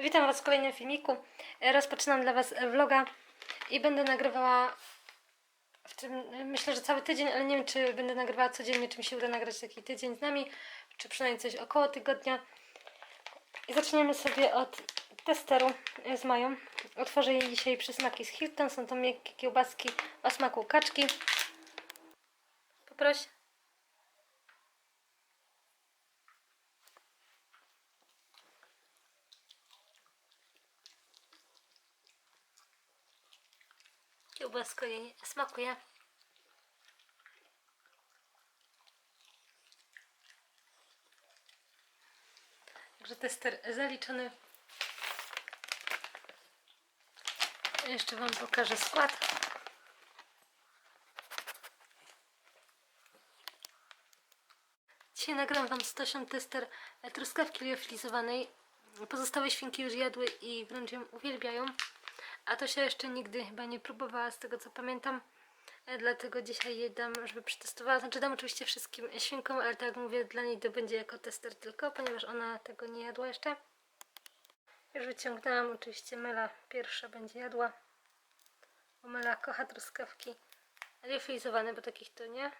Witam Was w kolejnym filmiku. E, Rozpoczynam dla Was vloga i będę nagrywała w tym, myślę, że cały tydzień, ale nie wiem, czy będę nagrywała codziennie, czy mi się uda nagrać taki tydzień z nami, czy przynajmniej coś około tygodnia. I zaczniemy sobie od testeru e, z Mają. Otworzę jej dzisiaj przysmaki z Hilton. Są to miękkie kiełbaski o smaku kaczki. Poproś. Kiełbasko jej smakuje. Także tester zaliczony. Jeszcze Wam pokażę skład. Dzisiaj nagram Wam 180 tester truskawki liofilizowanej. Pozostałe świnki już jadły i wręcz ją uwielbiają. A to się jeszcze nigdy chyba nie próbowała, z tego co pamiętam. E, Dlatego dzisiaj jej dam, żeby przetestowała. Znaczy dam oczywiście wszystkim świnkom, ale tak jak mówię, dla niej to będzie jako tester tylko, ponieważ ona tego nie jadła jeszcze. Już wyciągnęłam, oczywiście Mela pierwsza będzie jadła. Bo Mela kocha truskawki liofilizowane, bo takich to nie.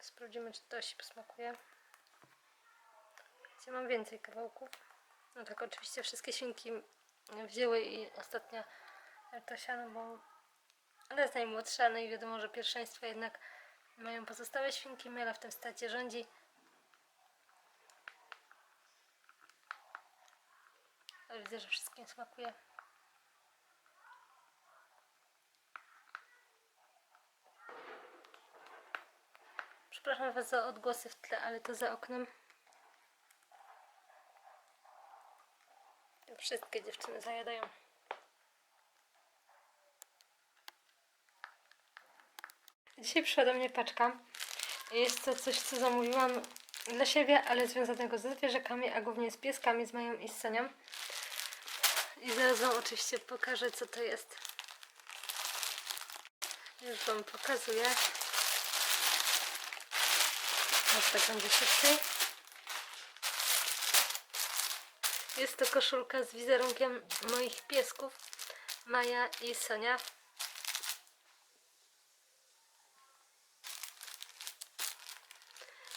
Sprawdzimy, czy to się posmakuje. Gdzie mam więcej kawałków. No tak, oczywiście wszystkie świnki wzięły i ostatnia Tosia, no bo ona jest najmłodsza, no i wiadomo, że pierwszeństwo jednak mają pozostałe świnki. Mela w tym stacie rządzi. Ale widzę, że wszystkim smakuje. Przepraszam Was za odgłosy w tle, ale to za oknem. Wszystkie dziewczyny zajadają. Dzisiaj przyszła do mnie paczka. Jest to coś, co zamówiłam dla siebie, ale związanego ze zwierzakami, a głównie z pieskami, z Mają i z Sonią. I zaraz Wam oczywiście pokażę, co to jest. Już Wam pokazuję. Może tak będzie szybciej. Jest to koszulka z wizerunkiem moich piesków, Maja i Sonia.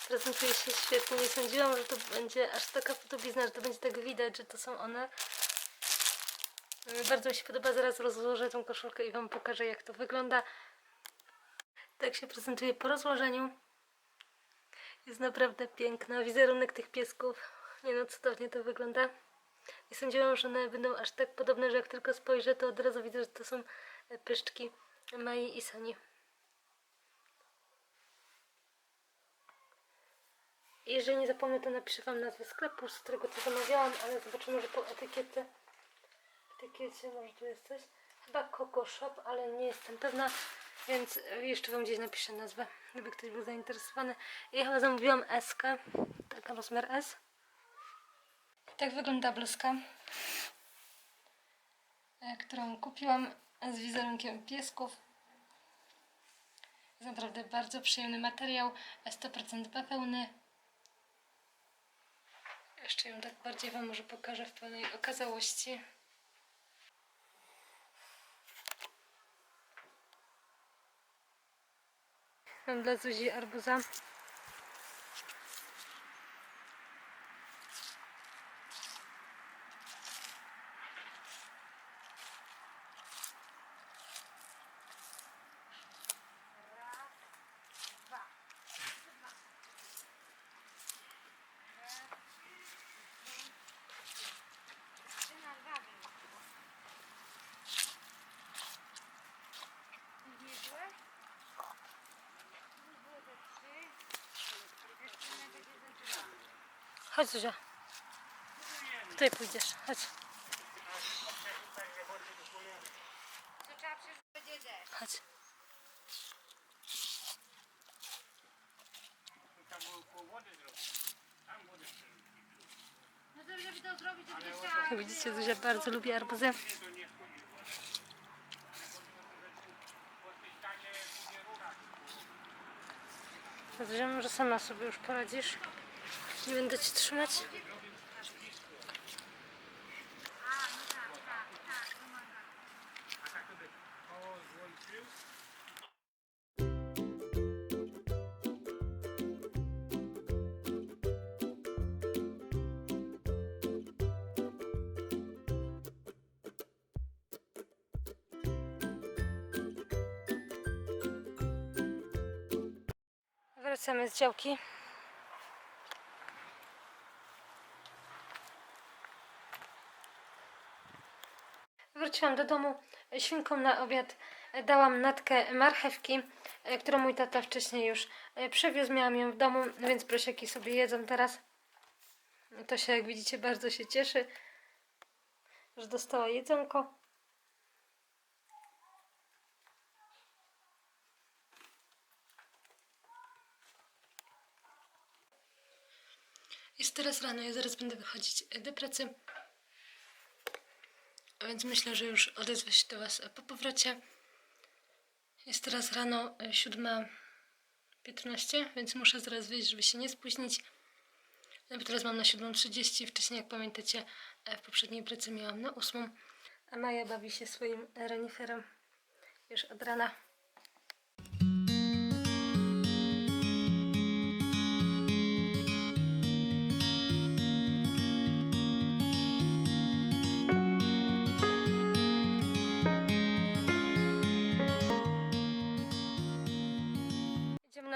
Prezentuje się świetnie. Nie sądziłam, że to będzie aż taka podobizna, że to będzie tak widać, że to są one. Bardzo mi się podoba. Zaraz rozłożę tą koszulkę i Wam pokażę, jak to wygląda. Tak się prezentuje po rozłożeniu. Jest naprawdę piękna. Wizerunek tych piesków. Nie no, cudownie to wygląda. Nie sądziłam, że one będą aż tak podobne, że jak tylko spojrzę, to od razu widzę, że to są e, pyszczki Mai i Sani. Jeżeli nie zapomnę, to napiszę Wam nazwę sklepu, z którego to zamawiałam, ale zobaczymy, może po etykiecie. Etykiecie, może tu jest coś. Chyba Coco Shop, ale nie jestem pewna, więc e, jeszcze Wam gdzieś napiszę nazwę, gdyby ktoś był zainteresowany. Ja chyba zamówiłam S, taka rozmiar S. Tak wygląda bluzka, e, którą kupiłam z wizerunkiem piesków. Jest naprawdę bardzo przyjemny materiał, 100% bawełny. Jeszcze ją tak bardziej Wam może pokażę w pełnej okazałości. Mam dla Zuzi arbuza. Chodź Zuzia. Tutaj pójdziesz. Chodź. Chodź. No to żeby to zrobić, będzie trzeba... Jak widzicie, Zuzia bardzo lubi arbuzy. Zuzia, może sama sobie już poradzisz. Nie będę cię trzymać. Wracamy z działki. Wróciłam do domu. Świnkom na obiad dałam natkę marchewki, e, którą mój tata wcześniej już e, przywiózł. Miałam ją w domu, więc prosiaki sobie jedzą teraz. To się, jak widzicie, bardzo się cieszy, że dostała jedzonko. Jest teraz rano, ja zaraz będę wychodzić e, do pracy. Więc myślę, że już odezwę się do Was po powrocie. Jest teraz rano e, 7.15, więc muszę zaraz wyjść, żeby się nie spóźnić. No bo teraz mam na 7.30, wcześniej jak pamiętacie e, w poprzedniej pracy miałam na 8. A Maja bawi się swoim reniferem już od rana.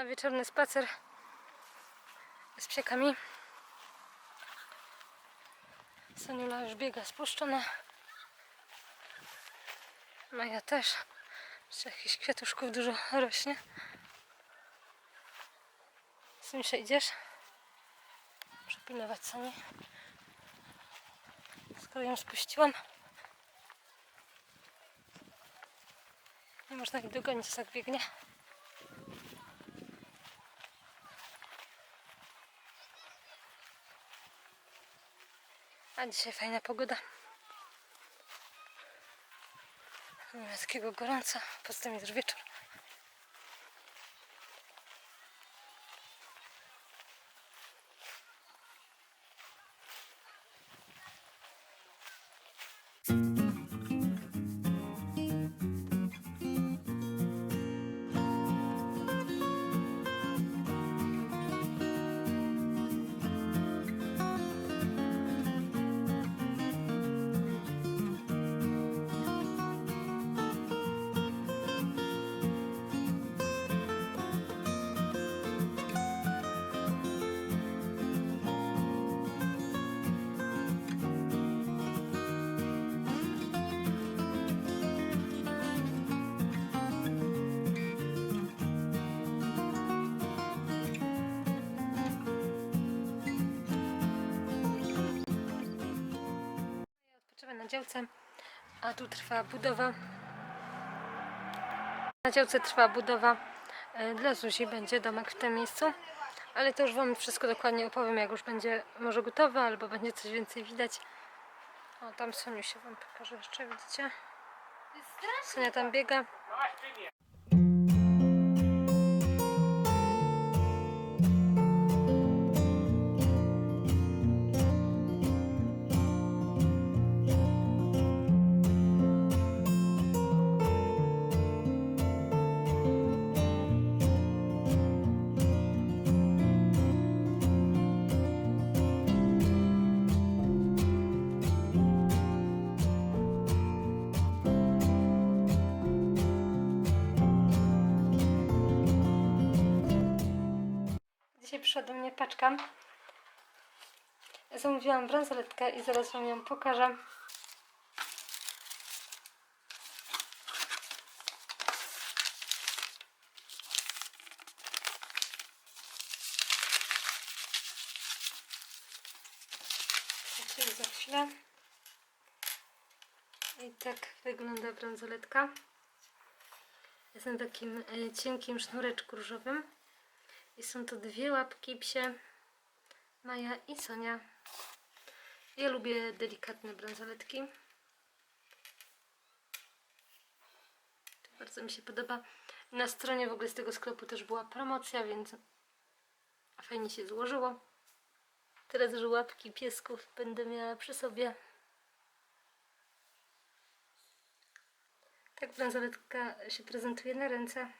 Wieczorny spacer z psiakami. Saniula już biega spuszczona. Maja też. Jeszcze jakichś kwiatuszków dużo rośnie. Symsza idziesz? Przypilnować Sani. Skoro ją spuściłam. Nie można jej dogonić, jak biegnie. A dzisiaj fajna pogoda. Ma takiego gorąca, poza tym jest wieczór. Działce, a tu trwa budowa. Na działce trwa budowa e, dla Zuzi, będzie domek w tym miejscu. Ale to już Wam wszystko dokładnie opowiem, jak już będzie może gotowe, albo będzie coś więcej widać. O, tam Soniu się Wam pokaże jeszcze, widzicie? Sonia tam biega. Dzisiaj przyszła do mnie paczka. Zamówiłam bransoletkę i zaraz Wam ją pokażę. Zobaczymy za chwilę. I tak wygląda bransoletka. Jest na takim e, cienkim sznureczku różowym. I są to dwie łapki psie. Maja i Sonia. Ja lubię delikatne bransoletki. Bardzo mi się podoba. Na stronie w ogóle z tego sklepu też była promocja, więc fajnie się złożyło. Teraz już łapki piesków będę miała przy sobie. Tak bransoletka się prezentuje na ręce.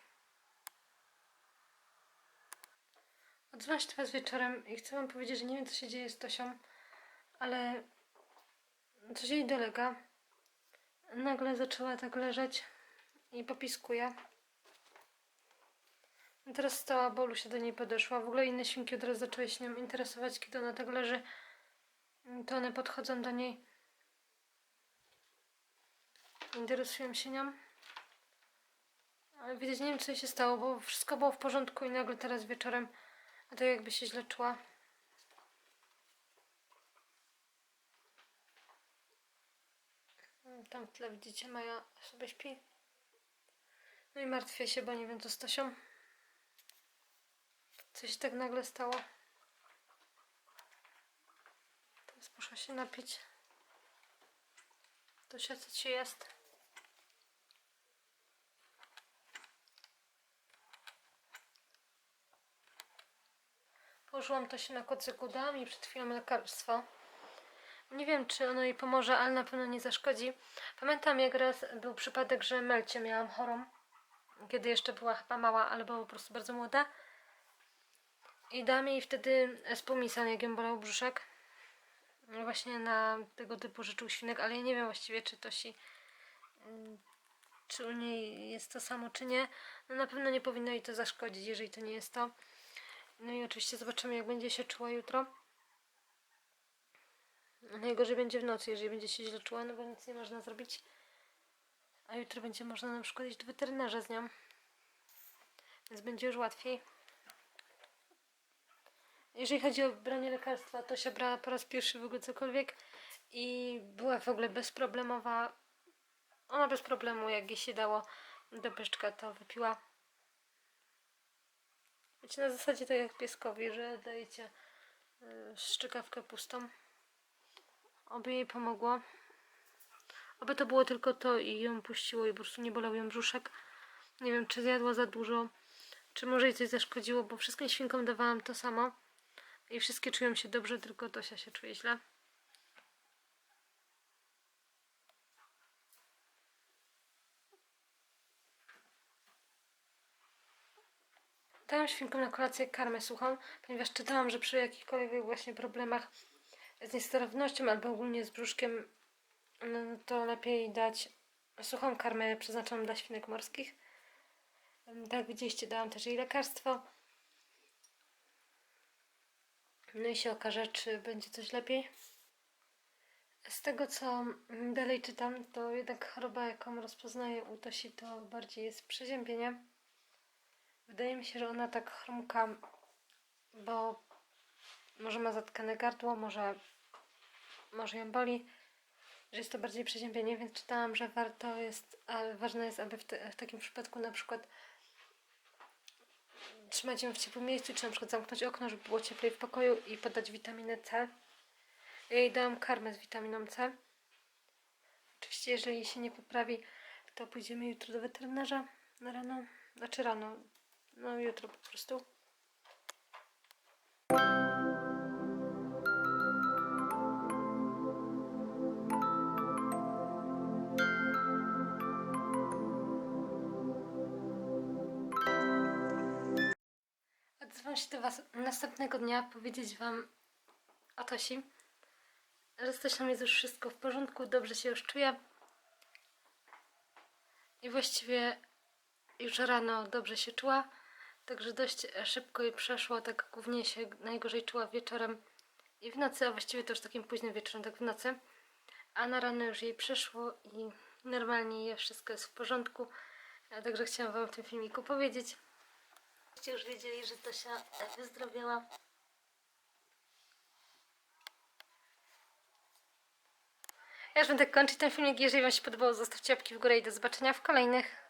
Odzywam się teraz wieczorem i chcę Wam powiedzieć, że nie wiem co się dzieje z Tosią, ale coś jej dolega. Nagle zaczęła tak leżeć i popiskuje. Teraz stała, Bolu się do niej podeszła. W ogóle inne świnki od razu zaczęły się nią interesować, kiedy ona tak leży. To one podchodzą do niej. Interesują się nią. Ale widać, nie wiem co jej się stało, bo wszystko było w porządku i nagle teraz wieczorem to jakby się źle czuła. Tam w tle widzicie, Maja sobie śpi. No i martwię się, bo nie wiem co z Tosią. Coś tak nagle stało. Teraz muszę się napić. Tosia, co ci jest? Położyłam to się na kocyku, dałam jej przed chwilą lekarstwo. Nie wiem, czy ono jej pomoże, ale na pewno nie zaszkodzi. Pamiętam, jak raz był przypadek, że Melcie miałam chorą, kiedy jeszcze była chyba mała, ale była po prostu bardzo młoda. I dałam jej wtedy spumisan, jak ją bolał brzuszek. No Właśnie na tego typu rzeczy u świnek, ale ja nie wiem właściwie, czy to się... Czy u niej jest to samo, czy nie. No na pewno nie powinno jej to zaszkodzić, jeżeli to nie jest to. No i oczywiście zobaczymy, jak będzie się czuła jutro. Najgorzej będzie w nocy, jeżeli będzie się źle czuła, no bo nic nie można zrobić. A jutro będzie można na przykład iść do weterynarza z nią. Więc będzie już łatwiej. Jeżeli chodzi o branie lekarstwa, to się brała po raz pierwszy w ogóle cokolwiek i była w ogóle bezproblemowa. Ona bez problemu, jak jej się dało do pyszczka, to wypiła. Na zasadzie tak jak pieskowi, że dajecie y, szczykawkę pustą. Oby jej pomogło. Oby to było tylko to i ją puściło i po prostu nie bolał ją brzuszek. Nie wiem, czy zjadła za dużo, czy może jej coś zaszkodziło, bo wszystkim świnkom dawałam to samo. I wszystkie czują się dobrze, tylko Tosia się czuje źle. Dałam świnkom na kolację karmę suchą, ponieważ czytałam, że przy jakichkolwiek właśnie problemach z niestrawnością albo ogólnie z brzuszkiem, no to lepiej dać suchą karmę przeznaczoną dla świnek morskich. Tak widzieliście, dałam też jej lekarstwo. No i się okaże, czy będzie coś lepiej. Z tego, co dalej czytam, to jednak choroba, jaką rozpoznaję u Tosi, to bardziej jest przeziębienie. Wydaje mi się, że ona tak chrumka, bo może ma zatkane gardło, może, może ją boli, że jest to bardziej przeziębienie, więc czytałam, że warto jest, ale ważne jest, aby w, te, w takim przypadku na przykład trzymać ją w ciepłym miejscu, czy na przykład zamknąć okno, żeby było cieplej w pokoju i podać witaminę C. Ja jej dałam karmę z witaminą C. Oczywiście, jeżeli się nie poprawi, to pójdziemy jutro do weterynarza na rano. Znaczy rano, no jutro po prostu. Odzywam się do Was następnego dnia powiedzieć Wam o Tosi. Że z Tosią jest już wszystko w porządku, dobrze się już czuję. I właściwie już rano dobrze się czuła. Także dość szybko jej przeszło, tak głównie się najgorzej czuła wieczorem i w nocy, a właściwie to już takim późnym wieczorem, tak w nocy. A na rano już jej przeszło i normalnie jest, wszystko jest w porządku. Także chciałam Wam w tym filmiku powiedzieć. Żebyście już wiedzieli, że Tosia wyzdrowiała. Ja już będę kończyć ten filmik. Jeżeli Wam się podobało, zostawcie łapki w górę i do zobaczenia w kolejnych.